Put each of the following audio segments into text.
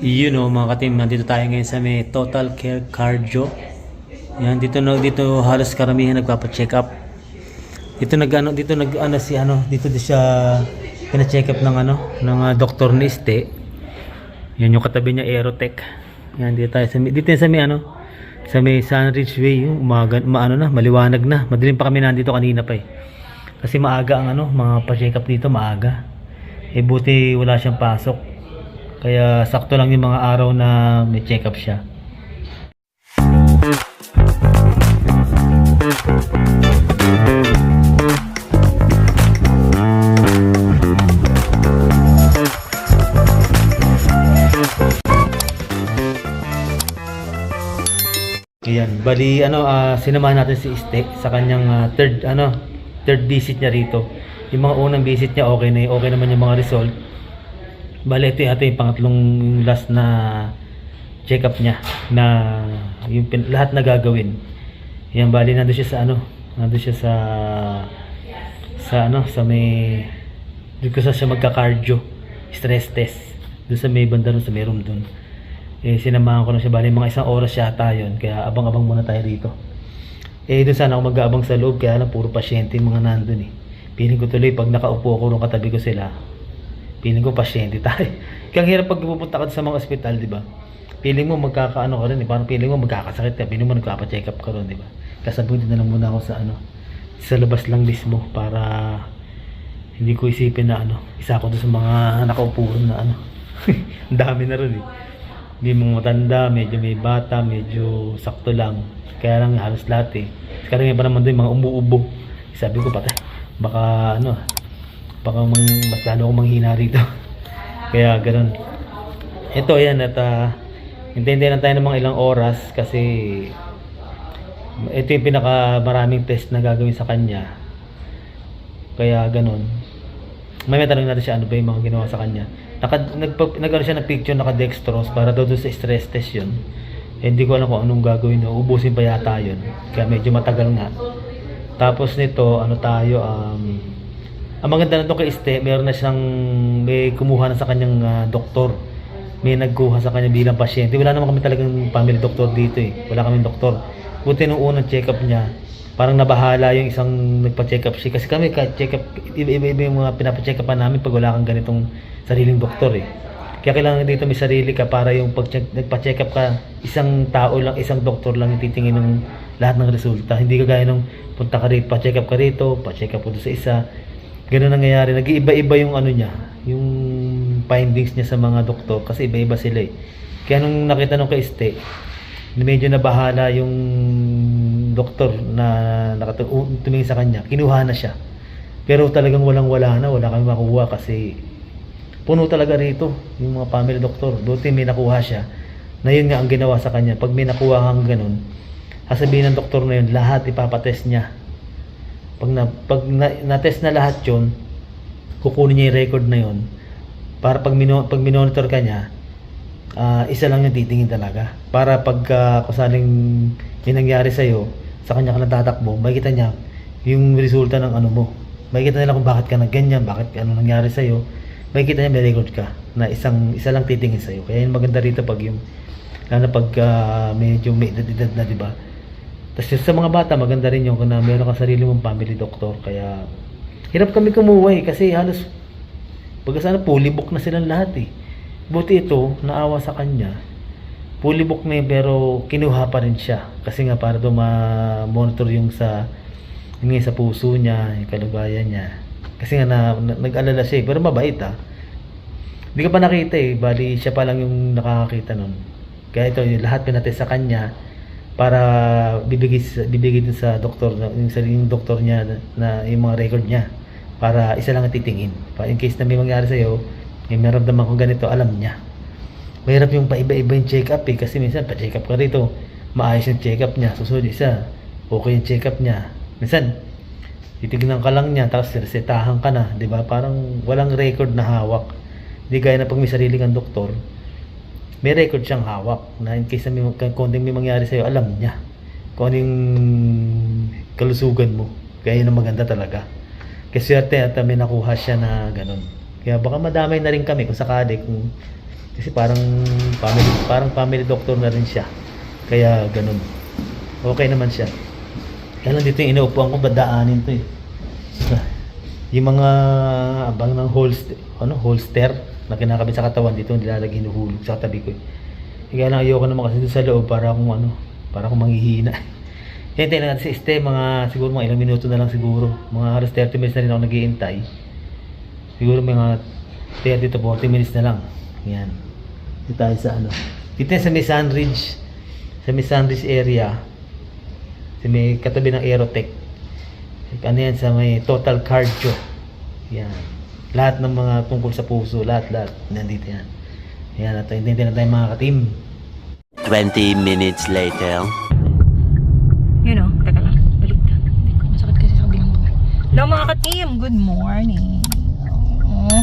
Yun o mga katim, nandito tayo ngayon sa may Total Care Cardio. Yan, dito na dito halos karamihan nagpapa-check up. Dito nag ano, dito nag ano si ano, dito di siya pina-check up ng ano, ng ah, doktor ni Este. Yan yung katabi niya Aerotech. Yan dito tayo sa may- dito sa may ano, sa may Sunridge Way, umaga, maano na, maliwanag na. Madilim pa kami nandito kanina pa eh. Kasi maaga ang ano, mga pa-check up dito maaga. Eh buti wala siyang pasok. Kaya sakto lang yung mga araw na may check-up siya. Ayan, bali ano ah, sinamahan natin si Este sa kanyang ah, third ano, third visit niya rito. Yung mga unang visit niya okay na, okay naman yung mga result. Bale, ito yung ating pangatlong yung last na check-up niya na yung pin- lahat na gagawin. Yan, bali nandun siya sa ano, nandun siya sa sa ano, sa may doon ko sa siya magka-cardio, stress test. Doon sa may banda sa may room doon. Eh, sinamahan ko na siya, bali mga isang oras yata yun, kaya abang-abang muna tayo rito. Eh, doon sana ako mag-aabang sa loob, kaya lang puro pasyente yung mga nandun eh. Piling ko tuloy, pag nakaupo ako nung katabi ko sila, Piling ko pasyente tayo. Kaya hirap pag pupunta ka sa mga ospital, di ba? Piling mo magkakaano ka rin, eh. parang piling mo magkakasakit ka, piling mo nagpapa-check up ka rin, di ba? Kasabutin na lang muna ako sa ano, sa labas lang mismo para hindi ko isipin na ano, isa ako doon sa mga nakaupo rin na ano. Ang dami na rin eh. May mga matanda, medyo may bata, medyo sakto lang. Kaya lang halos lahat eh. Karamihan pa naman doon mga umuubo. Sabi ko patay, baka ano, baka mang, mas lalo akong manghina rito. Kaya ganun. Ito yan at uh, hintayin lang tayo ng mga ilang oras kasi ito yung pinaka maraming test na gagawin sa kanya. Kaya ganun. May tanong natin siya ano ba yung mga ginawa sa kanya. Naka, nagpa, nagkaroon siya ng picture naka dextrose para daw sa stress test yun. Hindi ko alam kung anong gagawin. Ubusin pa yata yun. Kaya medyo matagal nga. Tapos nito, ano tayo, um, ang maganda na kay Este, meron na siyang may kumuha na sa kanyang ah, doktor. May nagkuha sa kanya bilang pasyente. Wala naman kami talagang family doctor dito eh. Wala kaming doktor. Buti nung unang check-up niya, parang nabahala yung isang nagpa-check up siya. Kasi kami ka check up, iba-iba yung mga pinapa-check up namin pag wala kang ganitong sariling doktor eh. Kaya kailangan dito may sarili ka para yung pag nagpa-check up ka, isang tao lang, isang doktor lang yung titingin ng lahat ng resulta. Hindi ka gaya nung punta ka rito, pa-check up ka rito, pa-check up po sa isa. Ganun nangyayari. Nag-iiba-iba yung ano niya, yung findings niya sa mga doktor kasi iba-iba sila eh. Kaya nung nakita nung kay medyo nabahala yung doktor na nakatumingin tumingin sa kanya, kinuha na siya. Pero talagang walang-wala na, wala kami makuha kasi puno talaga rito yung mga family doctor. Buti may nakuha siya na yun nga ang ginawa sa kanya. Pag may nakuha kang ganun, sasabihin ng doktor na yun, lahat ipapatest niya. Pag na, pag na, na-test na lahat yun, kukunin niya yung record na yun para pag, mino, pag minonitor ka niya, ah, isa lang yung titingin talaga. Para pag uh, kusaling may nangyari sa'yo, sa kanya ka natatakbo, makikita niya yung resulta ng ano mo. Makikita nila kung bakit ka nagganyan, bakit ano nangyari sa'yo. Makikita niya may record ka na isang isa lang titingin sa'yo. Kaya yung maganda rito pag yung lalo pag ah, medyo may edad-edad na, di ba? Tapos sa mga bata, maganda rin yung na meron ka sarili mong family doctor. Kaya hirap kami kumuha eh, kasi halos pag sana fully book na silang lahat eh. Buti ito, naawa sa kanya. Fully book na yun, pero kinuha pa rin siya. Kasi nga para doon ma-monitor yung sa nga sa puso niya, yung kalubayan niya. Kasi nga na, na- nag-alala siya eh, pero mabait ah. Hindi ka pa nakita eh, bali siya pa lang yung nakakakita nun. Kaya ito, yung lahat pinatest sa kanya para bibigay bibigay sa doktor yung sa yung doktor niya na, na yung mga record niya para isa lang ang titingin. Pa in case na may mangyari sa iyo, may maramdaman kong ganito, alam niya. Mahirap yung paiba-iba yung check-up eh kasi minsan pa-check up ka rito, maayos yung check-up niya, susunod isa, okay yung check-up niya. Minsan titignan ka lang niya tapos resetahan ka na, 'di ba? Parang walang record na hawak. Hindi gaya na pag may sarili kang doktor, may record siyang hawak na in case na may mag- konting may mangyari sa'yo, alam niya kung ano kalusugan mo. Kaya yun maganda talaga. Kasi swerte at may nakuha siya na ganun. Kaya baka madamay na rin kami kung sakali kung Kasi parang family, parang family doctor na rin siya. Kaya ganun. Okay naman siya. Kaya lang dito yung inuupuan ko, badaanin to eh. Yung mga abang ng holster, ano, holster na kinakabit sa katawan dito, nilalagay hinuhulog sa tabi ko. Eh. Kaya lang ayoko naman kasi sa loob para akong ano, para akong manghihina. Hintay lang natin si Este, mga siguro mga ilang minuto na lang siguro. Mga halos 30 minutes na rin ako naghihintay. Siguro mga 30 to 40 minutes na lang. Yan. Dito tayo sa ano. Dito sa may Sunridge. Sa may Sunridge area. Sa may katabi ng Aerotech. Ano yan sa may Total Cardio. Yan. Lahat ng mga tungkol sa puso, lahat, lahat. Nandito yan. Yan, at hindi na tayo mga ka-team. 20 minutes later. Yun o, teka lang. Ko masakit kasi sa kabilang kamay. Hello mga ka-team, good morning. Oh,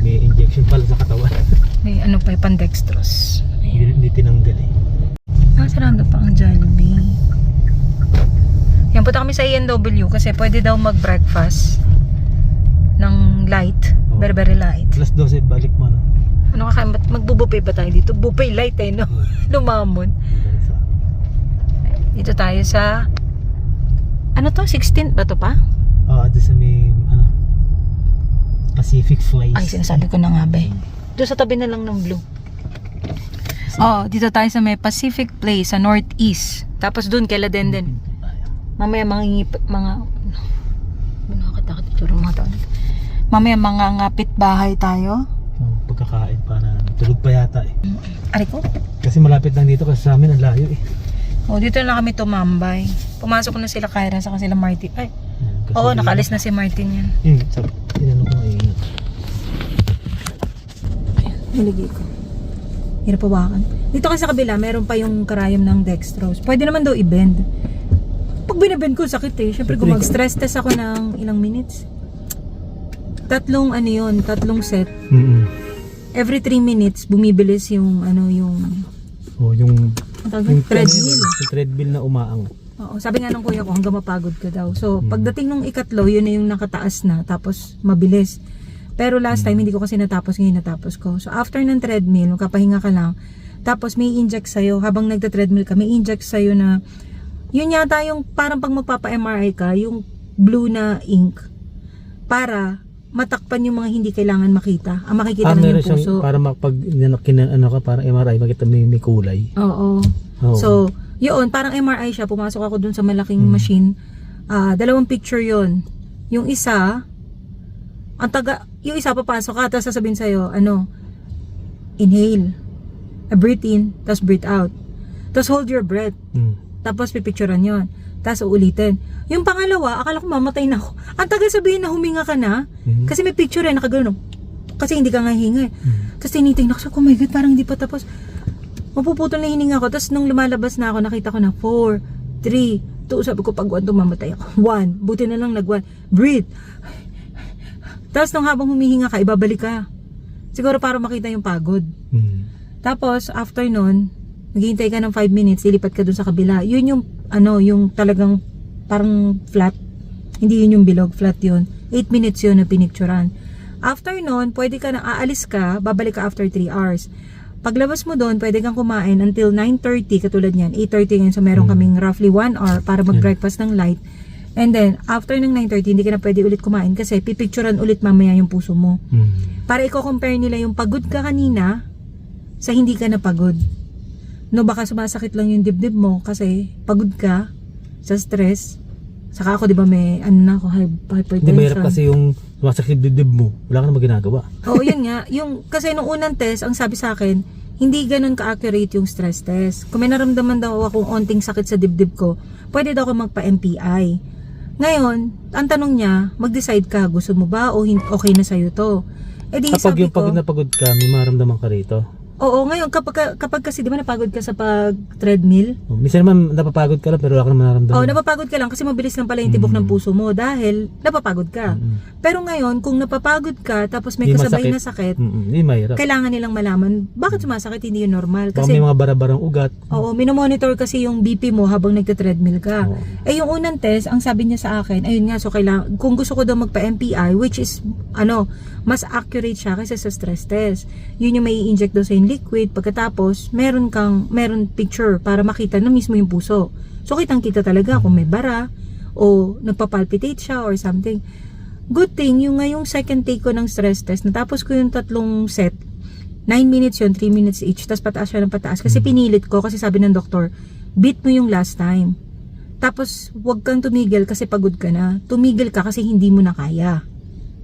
May injection pala sa katawan. may ano pa, pandextrose. hindi, hindi tinanggal eh. Ah, sarado pa ang Jollibee. Yan, punta kami sa A&W kasi pwede daw mag-breakfast ng light, Oh. very very light. Plus 12, balik mo no? Ano kaka magbubuffet ba tayo dito? Buffet light eh, no? Lumamon. Dito tayo sa ano to? 16 ba to pa? Oo, oh, sa may, ano, Pacific Flights. Ay, sinasabi ko na nga ba eh. Doon sa tabi na lang ng blue. Oh, dito tayo sa may Pacific Place sa Northeast. Tapos doon kay Ladenden. Mamaya mga mga nakakatakot ito mga tao. Mamaya mga ngapit bahay tayo. Oh, pagkakain para tulog pa yata eh. Ari ko. Kasi malapit lang dito kasi sa amin ang layo eh. Oh, dito na lang kami tumambay. Pumasok na sila Kyra sa sila Martin. Ay, Kasi oo, nakalis na si Martin yan. Sabi, tinanong ko ngayon. Nilagay ko. Hirap pawakan. Dito kasi sa kabila, meron pa yung karayom ng dextrose. Pwede naman daw i-bend. Pag binibend ko, sakit eh. Siyempre, kung Siyempre, mag-stress test ako ng ilang minutes. Tatlong ano yun, tatlong set. Mm Every 3 minutes, bumibilis yung ano yung Oh, yung, tawag yung treadmill. Yung treadmill na umaang. Oo, sabi nga ng kuya ko, hanggang mapagod ka daw. So, Hmm. pagdating nung ikatlo, yun na yung nakataas na, tapos mabilis. Pero last time, hindi ko kasi natapos, ngayon natapos ko. So, after ng treadmill, magkapahinga ka lang, tapos may inject sa'yo, habang nagta-treadmill ka, may inject sa'yo na, yun yata yung parang pag magpapa-MRI ka, yung blue na ink, para matakpan yung mga hindi kailangan makita. Ang makikita Ah, meron yung siyang, puso. para pag kinan, ano ka, parang MRI, makita may, may kulay. Oo. Oo. So, yun, parang MRI siya. Pumasok ako dun sa malaking Hmm. machine. Ah, dalawang picture yon Yung isa, ang taga, yung isa papasok ka, tapos sasabihin sa'yo, ano, inhale, a breathe in, tapos breathe out. Tapos hold your breath, Hmm. tapos pipicturean yon Tapos uulitin. Yung pangalawa, akala ko mamatay na ako. Ang tagal sabihin na huminga ka na, Mhm. kasi may picture eh, nakagano. Kasi hindi ka nga hinga eh. Hmm. Tapos tinitingnan ko, oh my God, parang hindi pa tapos. Mapuputol na hininga ko. Tapos nung lumalabas na ako, nakita ko na 4, 3, 2. Sabi ko, pag 1, mamatay ako. 1. Buti na lang nag-1. Breathe. Tapos nung habang humihinga ka, ibabalik ka. Siguro para makita yung pagod. Hmm. Tapos, after nun, maghihintay ka ng 5 minutes, ilipat ka dun sa kabila. Yun yung, ano, yung talagang parang flat. Hindi yun yung bilog, flat yun. 8 minutes yun na pinicturan. After nun, pwede ka na, aalis ka, babalik ka after 3 hours. Paglabas mo doon, pwede kang kumain until 9.30, katulad niyan. 8.30 ngayon, so meron Hmm. kaming roughly 1 hour para mag-breakfast ng light. And then, after ng 9.30, hindi ka na pwede ulit kumain kasi pipicturan ulit mamaya yung puso mo Hmm. para i-compare nila yung pagod ka kanina sa hindi ka na pagod. No, baka sumasakit lang yung dibdib mo kasi pagod ka sa stress. Saka ako, di ba, may ano na ako, high, hypertension. Hindi mahirap kasi yung sumasakit dibdib mo, wala ka naman ginagawa. Oo, yun nga. Yung, kasi nung unang test, ang sabi sa akin, hindi ganun ka-accurate yung stress test. Kung may naramdaman daw akong onting sakit sa dibdib ko, pwede daw ako magpa-MPI. Ngayon, ang tanong niya, mag-decide ka, gusto mo ba o okay na sa'yo to? Eh di Kapag sabi yung ko, pagod na pagod ka, may maramdaman ka rito. Oo, ngayon, kapag, kapag kasi, di ba napagod ka sa pag-treadmill? Oh, minsan naman napapagod ka lang pero wala ka naman nararamdaman. Oo, napapagod ka lang kasi mabilis lang pala yung tibok Mm. ng puso mo dahil napapagod ka. Mm-mm. Pero ngayon, kung napapagod ka tapos may Hindi kasabay masakit. na sakit. Hindi mahirap. kailangan nilang malaman bakit sumasakit, hindi yun normal. Baka Kasi, may mga bara-barang ugat. oo, minomonitor kasi yung BP mo habang nagte-treadmill ka. Oo. Eh yung unang test, ang sabi niya sa akin, ayun nga, so kailangan, kung gusto ko daw magpa-MPI, which is, ano, mas accurate siya kaysa sa stress test. Yun yung may inject daw sa yung liquid, pagkatapos, meron kang, meron picture para makita na mismo yung puso. So, kitang kita talaga kung may bara, o nagpapalpitate siya or something. Good thing, yung ngayong second take ko ng stress test, natapos ko yung tatlong set, 9 minutes yun, 3 minutes each, tapos pataas siya ng pataas. Kasi pinilit ko, kasi sabi ng doktor, beat mo yung last time. Tapos, huwag kang tumigil kasi pagod ka na. Tumigil ka kasi hindi mo na kaya.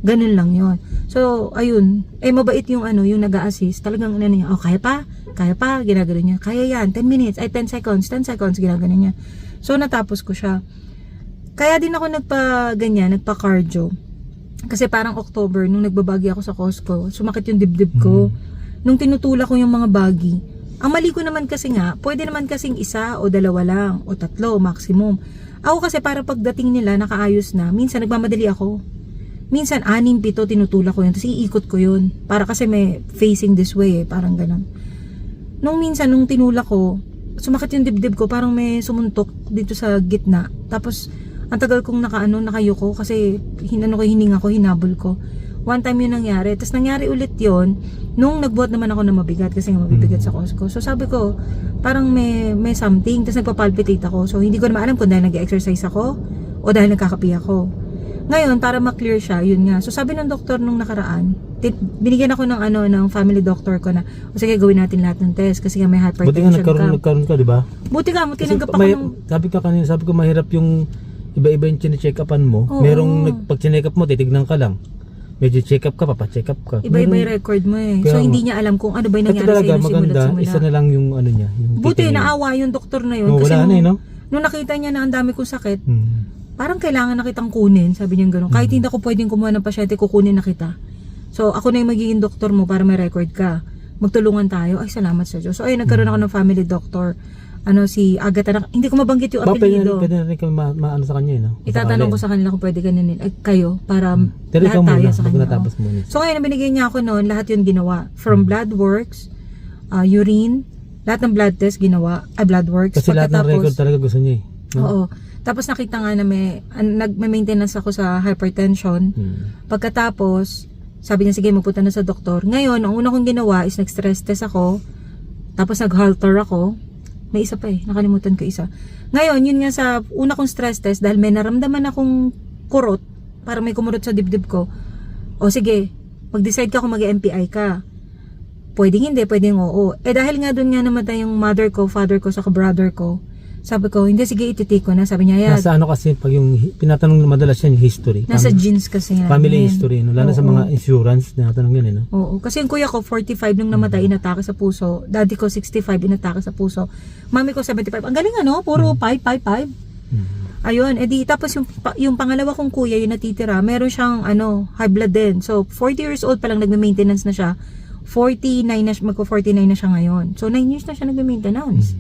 Ganun lang yon So, ayun. Eh, mabait yung ano, yung nag assist Talagang ano niya, oh, kaya pa? Kaya pa? Ginagano niya. Kaya yan, 10 minutes, ay 10 seconds, 10 seconds, ginagano niya. So, natapos ko siya. Kaya din ako nagpa, ganyan, nagpa cardio. Kasi parang October, nung nagbabagi ako sa Costco, sumakit yung dibdib ko. Nung tinutulak ko yung mga bagi, ang mali ko naman kasi nga, pwede naman kasing isa o dalawa lang, o tatlo, maximum. Ako kasi para pagdating nila, nakaayos na, minsan nagmamadali ako. Minsan, anim, pito, tinutulak ko yun, tapos iikot ko yun. Para kasi may facing this way eh, parang ganun. Nung minsan, nung tinulak ko, sumakit yung dibdib ko, parang may sumuntok dito sa gitna. Tapos, ang tagal kong nakaano, nakayuko kasi hinano ko, hininga ko, hinabol ko. One time yun nangyari. Tapos nangyari ulit yon nung nagbuhat naman ako ng mabigat kasi nga mabibigat sa Costco. So sabi ko, parang may, may something. Tapos nagpapalpitate ako. So hindi ko naman alam kung dahil nag-exercise ako o dahil nagkakapi ako. Ngayon, para ma-clear siya, yun nga. So sabi ng doktor nung nakaraan, binigyan ako ng ano ng family doctor ko na, o sige gawin natin lahat ng test kasi nga may Buti nga hypertension nagkaroon, ka. nagkaroon ka, di ba? Buti ka mo, tinanggap ako ng Sabi ka kanina, sabi ko mahirap yung iba-iba yung check upan mo. Oo. Merong nag, pag check up mo, titignan ka lang. Medyo check up ka, papacheck up ka. Iba-iba yung record mo eh. Kaya So, nga. hindi niya alam kung ano ba yung Ito nangyari talaga sa'yo nung simula't maganda, simula. isa na lang yung ano niya. Yung Buti, naawa yung doktor na yun. Oo, kasi wala nung, na eh, no? nung nakita niya na ang dami kong sakit, Hmm. Parang kailangan na kitang kunin. Sabi niya gano'n. Kahit Mm. hindi ako pwedeng kumuha ng pasyente, kukunin na kita. So, ako na yung magiging doktor mo para may record ka. Magtulungan tayo. Ay, salamat sa Diyos. So, ayun, nagkaroon Mm. ako ng family doctor. Ano, si Agatha. na- Hindi ko mabanggit yung Ba, pwede, na- apelido. pwede na rin kami ma, maano sa kanya, eh, no? Itatanong ko sa kanila kung pwede ganun ay, kayo para Pero lahat tayo muna, sa kanya. natapos muna. So ngayon, binigay niya ako noon, lahat yun ginawa. From Hmm. blood works, uh, urine, lahat ng blood test ginawa, ay blood works. Kasi lahat ng record talaga gusto niya eh. No? Oo. Tapos nakita nga na may, an, nag-maintenance ako sa hypertension. Hmm. Pagkatapos, sabi niya, sige, magpunta na sa doktor. Ngayon, ang una kong ginawa is nag-stress test ako. Tapos nag-halter ako. May isa pa eh, nakalimutan ko isa. Ngayon, yun nga sa una kong stress test, dahil may naramdaman akong kurot, para may kumurot sa dibdib ko. O sige, mag-decide ka kung mag-MPI ka. Pwedeng hindi, pwedeng oo. Eh dahil nga doon nga namatay yung mother ko, father ko, saka brother ko, sabi ko, hindi, sige, ititake ko na. Sabi niya, yeah, Nasa ano kasi, pag yung pinatanong madalas yan, yung history. nasa Fam- genes kasi namin. family history, no? Lalo sa Oo. mga insurance, tinatanong yan, eh, no? Oo. Kasi yung kuya ko, 45 nung namatay, inatake sa puso. Daddy ko, 65, inatake sa puso. Mami ko, 75. Ang galing ano? Puro 5, 5, 5. Hmm. Ayun. edi tapos yung, yung pangalawa kong kuya, yung natitira, meron siyang, ano, high blood din. So, 40 years old pa lang, nagme-maintenance na siya. 49 na, siya- magko-49 na siya ngayon. So, 9 years na siya nagme-maintenance.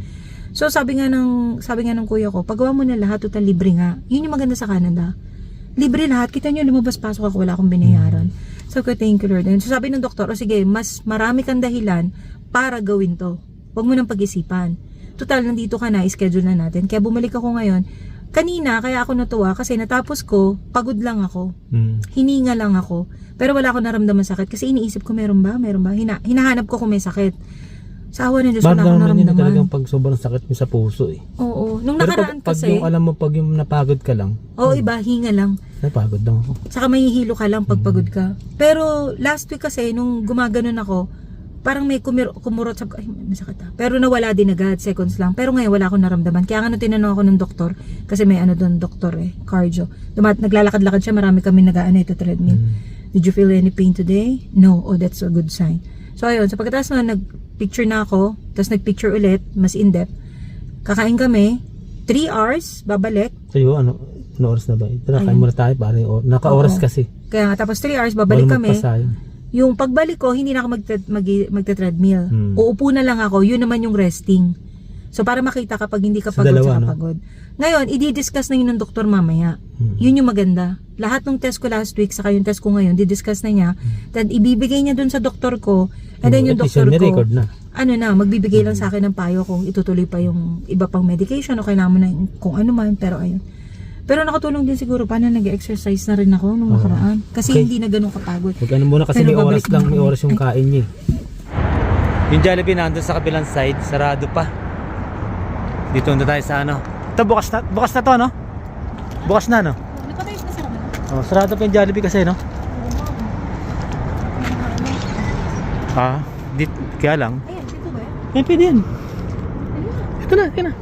So, sabi nga ng, sabi nga ng kuya ko, pagawa mo na lahat, total libre nga. Yun yung maganda sa Canada. Libre lahat. Kita nyo, lumabas-pasok ako, wala akong binayaran. So, ko, thank you Lord. And so, sabi ng doktor, o sige, mas marami kang dahilan para gawin to. Huwag mo nang pag-isipan. Total, nandito ka na, schedule na natin. Kaya bumalik ako ngayon. Kanina, kaya ako natuwa kasi natapos ko, pagod lang ako. Hmm. Hininga lang ako. Pero wala ako naramdaman sakit kasi iniisip ko, meron ba? Meron ba? Hina, hinahanap ko kung may sakit. Sa awa ng Diyos, wala akong Baramdaman yun naramdaman. talagang pag sobrang sakit mo sa puso eh. Oo. Nung Pero nakaraan pag, pag kasi, yung alam mo, pag yung napagod ka lang, oo iba, hinga lang. napagod lang ako. Saka mahihilo ka lang pag pagod ka. Pero last week kasi, nung gumaganon ako, parang may kumir- kumurot sa... Ay, masakit ah. Pero nawala din agad, seconds lang. Pero ngayon, wala akong naramdaman. Kaya nga nung tinanong ako ng doktor, kasi may ano doon, doktor eh, cardio. Dumat, naglalakad-lakad siya, marami kami nag-ano ito, treadmill. Hmm. Did you feel any pain today? No. Oh, that's a good sign. So, ayun. So, pagkatapos na nag-picture na ako, tapos nag-picture ulit, mas in-depth, kakain kami, 3 hours, babalik. Sa'yo, ano, ano oras na ba? Tara, kain muna tayo, pare. Naka-oras Oo. kasi. Kaya nga, tapos 3 hours, babalik kami. magpasayang. Yung pagbalik ko, hindi na ako magte- mag- magte-treadmill. Hmm. Uupo na lang ako, yun naman yung resting. So, para makita kapag hindi ka Sa pagod dalawa, no? pagod. Ngayon, i-discuss na yun ng doktor mamaya. Hmm. Yun yung maganda. Lahat ng test ko last week, saka yung test ko ngayon, di-discuss na niya. Then, ibibigay niya dun sa doktor ko. And then, yung doktor ko, na. ano na, magbibigay lang sa akin ng payo kung itutuloy pa yung iba pang medication o kailangan mo na yung- kung ano man. Pero ayun. Pero nakatulong din siguro paano nag-exercise na rin ako nung Oo. nakaraan. Kasi Okay. hindi na ganun kapagod. Huwag ano muna kasi Pero may oras babalik lang, na may oras yung kain niya. eh. Yung Jollibee nandun sa kabilang side, sarado pa. Dito na tayo sa ano. Ito bukas na, bukas na to no? Bukas na no? Nakatayos na sarap Oh, sarado pa yung Jollibee kasi no? Ah, dit, kaya lang. Ayan, dito ba yan? Eh, pwede yan. Ito na, ito na.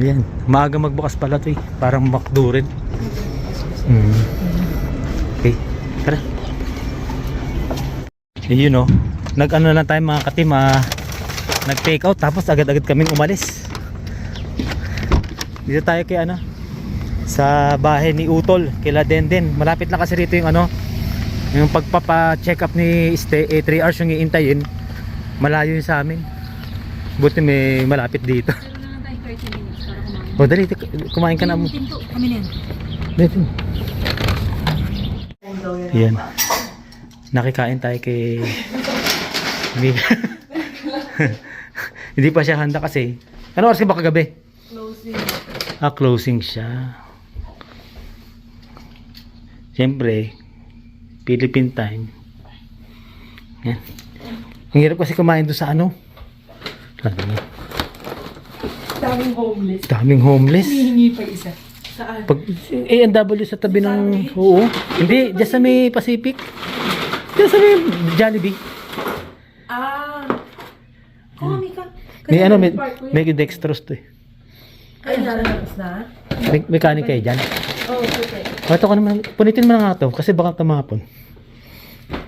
Ayan, maaga magbukas pala to eh. Parang makdo rin. Hmm. Okay, tara. Eh, yun oh. Nag-ano lang tayo mga katim, ah, nag-take out tapos agad-agad kaming umalis. Dito tayo kay ano, sa bahay ni Utol, kila Denden. Malapit lang kasi rito yung ano, yung pagpapa-check up ni Ste, eh, 3 hours yung iintayin. Malayo yun sa amin. Buti may malapit dito. Pero na lang tayo 30 minutes para kumain. O dali, kumain ka na mo. Dito. Yan. Nakikain tayo kay Hindi. Hindi pa siya handa kasi. Ano oras ka ba kagabi? Closing. Ah, closing siya. Siyempre, Philippine time. Yan. Ang hirap kasi kumain doon sa ano. Ano mo? Daming homeless. Daming homeless. Hihingi pa isa. Saan? Pag A&W sa tabi ng oo. Hindi, diyan sa may Pacific. Diyan sa may Jollibee. Ah! Oh, Mika. May ano, may, may dextrose to eh. Ay, lalabas na? May, mechanic kayo dyan. Oo, oh, okay. Ito ko naman, punitin mo na nga to kasi baka tumapon.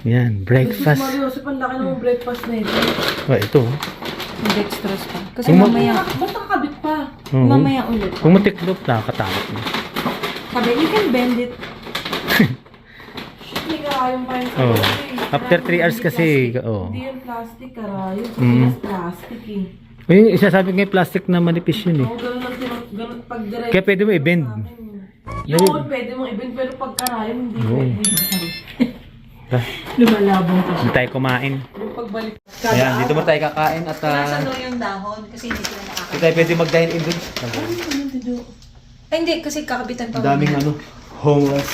Yan, breakfast. Mario, sa panlaki ng breakfast na ito. O, ito. oh. May dextrose pa. Kasi Yung ma- mamaya, Ba't nakakabit pa? Oo. mamaya ulit. Kung matiklop, nakakatakot na. Sabi, you can bend it. Pa yun sa Oo. loob eh. After three hours Hindi kasi, plastic. oo. Hindi yung plastic, karayong. Sa Mm. Pinas, plastic eh. O, yung isasabi nga yung plastic na manipis yun eh. Oo, ganun lang tinang, ganun pag direct. Kaya pwede mo i-bend. Yun, pwede mong i-bend, pero pag karayong, hindi Oo. pwede. Lumalabong ka. Hindi tayo kumain. Yung pagbalik. Ayan, dito mo tayo kakain at uh, daw yung dahon kasi hindi sila nakaka... hindi tayo pwede mag-dine in dun. Ay, hindi. Kasi kakabitan pa. Ang daming ano, homeless.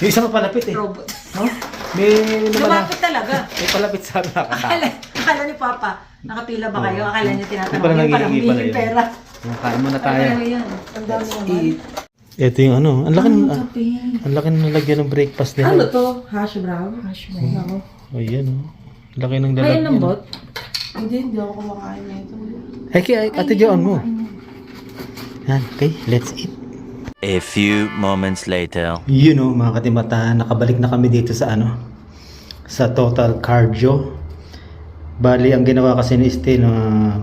Yung isa mapalapit eh. Robot. No? May lumala. Lumapit talaga. May palapit sa akin Akala, akala ni Papa, nakapila ba kayo? Akala niya Hindi tinatanong. pala Yung parang nangihingi pala humingi yun. pera. Kain muna tayo. Pero yan. Ang dami naman. Ito yung ano, ang laki ng, Ang kape. ang laki ng nalagyan ng breakfast nila. Ano to? Hash brown? Hash brown ako. O yan oh. Laki ng May lalagyan. lambot? Hindi, hindi ako kumakain na ito. Ay, kaya ate Joan mo. Yan, okay, let's eat. A few moments later. Yun know, mga katimata, nakabalik na kami dito sa ano, sa Total Cardio. Bali, ang ginawa kasi ni Este, na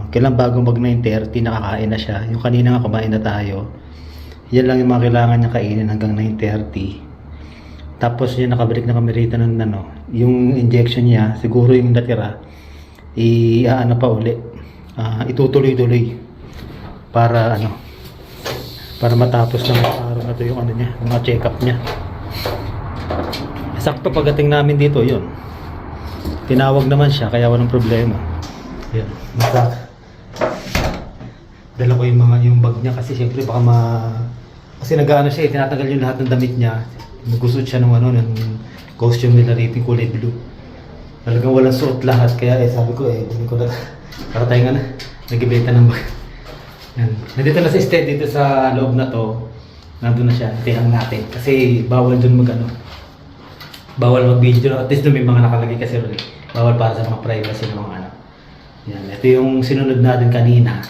kailan bago mag 9.30, nakakain na siya. Yung kanina nga kumain na tayo. Yan lang yung mga kailangan niya kainin hanggang 9.30. Tapos yun, nakabalik na kami rito ng ano, yung injection niya, siguro yung natira, i-ano pa uli, ah, itutuloy-tuloy para ano, para matapos ng araw na to yung ano niya, mga check-up niya. Sakto pagdating namin dito, yun. Tinawag naman siya, kaya walang problema. Yun. Nasa, dala ko yung mga yung bag niya kasi siyempre baka ma kasi nag-ano siya, eh, tinatanggal yung lahat ng damit niya. Nagusot siya ng ano, ng costume nila rito kulay blue. Talagang walang suot lahat, kaya eh sabi ko eh, hindi ko na, para tayo nga na, nag-ibenta ng bag. Yan. Nandito na si Sted dito sa loob na to. Nandun na siya. Tingnan natin. Kasi bawal dun mag ano. Bawal mag video. At least dun may mga nakalagay kasi rin. Bawal para sa mga privacy ng mga ano. Yan. Ito yung sinunod natin kanina.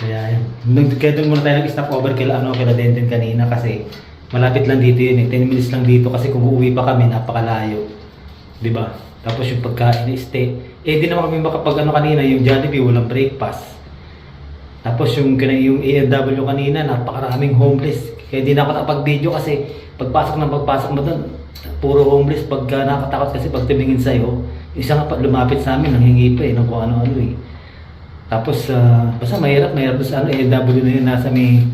Kaya yun. Nag- Kaya dun muna tayo nag-stop over kila ano, kila Denten kanina kasi malapit lang dito yun eh. 10 minutes lang dito kasi kung uuwi pa kami napakalayo. 'Di ba? Tapos yung pagkain stay. Eh di naman kami makapag ano kanina yung Jollibee walang breakfast. Tapos yung, yung A&W kanina, napakaraming homeless. Kaya hindi na ako nakapag-video kasi pagpasok ng pagpasok mo doon, puro homeless pagka nakatakot kasi pag tumingin sa'yo, isa pa lumapit sa amin, nanghingi pa eh, ng kung ano-ano eh. Tapos, ah, basta mahirap, mahirap doon sa ano, AW na yun, nasa may,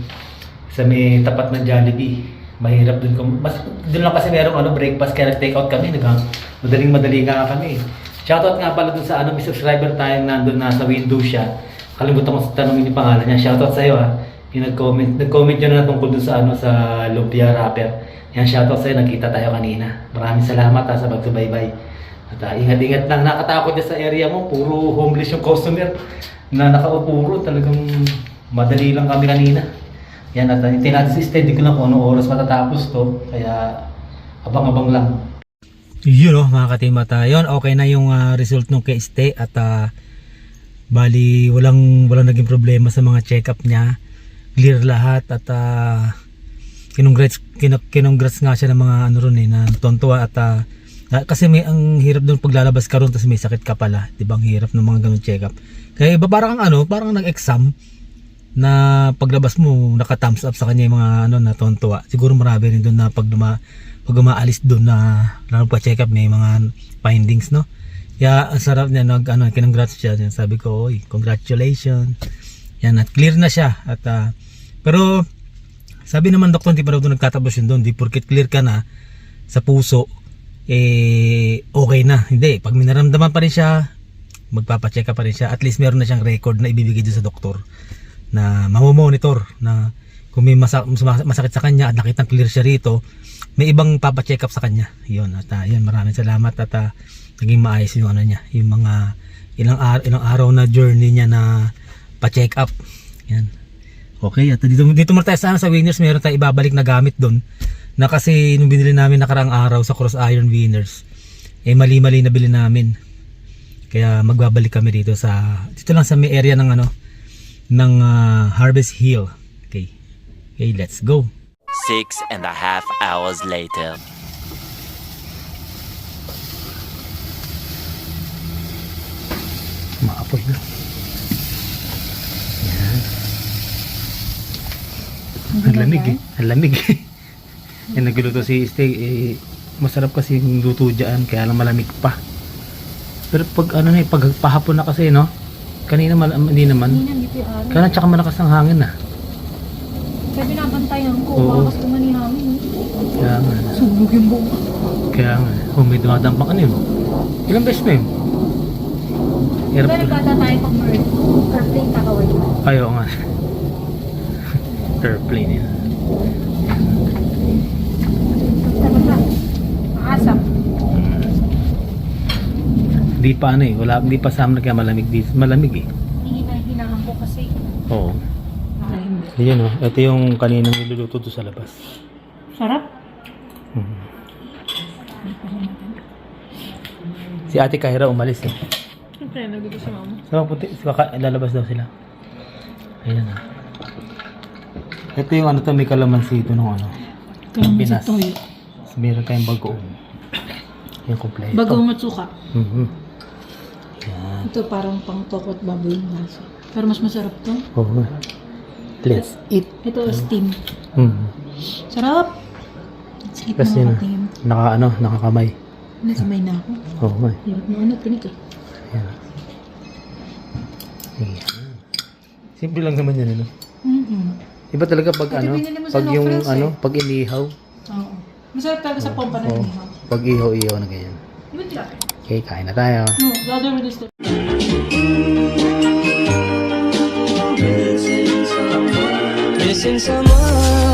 sa may tapat ng Jollibee. Mahirap doon. Kung, mas, doon lang kasi merong ano, breakfast, kaya nag-take out kami, nag madaling madali nga kami. Shoutout nga pala doon sa ano, may subscriber tayong nandun nasa window siya. Kalimutan ko sa tanongin yung pangalan niya. Shoutout sa iyo ah. Yung nag-comment, nag-comment yun na tungkol doon sa ano, sa Lumpia Rapper. Yan, shoutout sa iyo, nagkita tayo kanina. Maraming salamat ha, sa pagsubaybay. At ah, ingat-ingat lang, nakatakot dyan sa area mo, puro homeless yung customer na nakaupuro, talagang madali lang kami kanina. Yan, at uh, natin si steady ko lang kung oras matatapos to, kaya abang-abang lang. Yun o, mga katimata. Yun, okay na yung ah, result ng KST at ah, bali walang walang naging problema sa mga check-up niya. Clear lahat at uh, kinongrats, kin- kinongrats nga siya ng mga ano ron eh, na tontuwa at ah, kasi may ang hirap doon paglalabas ka ron tapos may sakit ka pala. Di ba ang hirap ng mga ganun check-up. Kaya iba parang ano, parang nag-exam na paglabas mo naka-thumbs up sa kanya yung mga ano na tontuwa. Siguro marami rin doon na pag duma, pag umaalis doon na lalo pa check up may mga findings no. Kaya ang sarap niya nag ano kinongrats siya. Sabi ko, "Oy, congratulations." Yan at clear na siya at ah, pero sabi naman doktor hindi pa daw nagtatapos yun doon. Di porket clear ka na sa puso eh okay na. Hindi, pag minaramdaman pa rin siya, magpapacheck pa rin siya. At least meron na siyang record na ibibigay doon sa doktor na mamomonitor na kung may masa- mas- masakit sa kanya at nakitang clear siya rito, may ibang papacheck up sa kanya. Yun, at uh, yun, maraming salamat at ah, naging maayos yung ano niya, yung mga ilang, ar- ilang araw na journey niya na pa-check up. Yan. Okay, at dito, dito muna tayo sa, sa Winners, meron tayong ibabalik na gamit doon na kasi nung binili namin nakarang araw sa Cross Iron Winners, eh mali-mali na bili namin. Kaya magbabalik kami dito sa dito lang sa may area ng ano ng ah, Harvest Hill. Okay. Okay, let's go. Six and a half hours later. Maapoy na. Yan. Ang lamig eh. Ang lamig eh. Yan nagluluto si Stay. Eh, masarap kasi yung luto dyan. Kaya lang malamig pa. Pero pag ano na eh, pag pahapon na kasi no. Kanina mal hindi naman. Hindi nandito yung araw. Kaya tsaka malakas ang hangin na. Kaya binabantayan ko. Oo. Bakas tumani namin. Kaya nga. Sunog yung buong. Kaya nga. Oh, may dumadampang ano yun. Ilang beses na yun? Hirap. Pero bata tayo pag bird. Airplane kakaway. Ayaw nga. Airplane yan. Tapos na. Asap. Di pa ano eh, wala, di pa sa amin kaya malamig dito. Malamig eh. Hihina-hinahan ko kasi. Oo. Ay, hindi. Yan oh, ito yung kaninang niluluto doon sa labas. Sarap. Mhm. Si Ate Kahira umalis eh. Siyempre, nagdito si mama. Sa puti, kaka- lalabas daw sila. Ayan ah. Ito yung ano to, may kalamansi ito nung ano. Pinas. Tapos Meron tayong bagoong. Yung kompleto. Bagong at suka. Ito parang pang tokot baboy yung lasa. Pero mas masarap to. Oo. Let's eat. Ito steam. Mhm. Sarap! Let's eat Kasi mga katim. naka ano, nakakamay. Nasamay na ako. Oo nga. Hirap na ano, tinik eh. Ayan. Ayan. Simple lang naman yan, ano? Mm-hmm. Iba talaga pag Pati ano, binili mo sa pag yung eh. ano, pag inihaw, Oo. Masarap talaga sa pompa na Oo. inihaw. pag ihaw-ihaw na ganyan. Di ba tilapia? Okay, kain na tayo. No, gather with this. Missing someone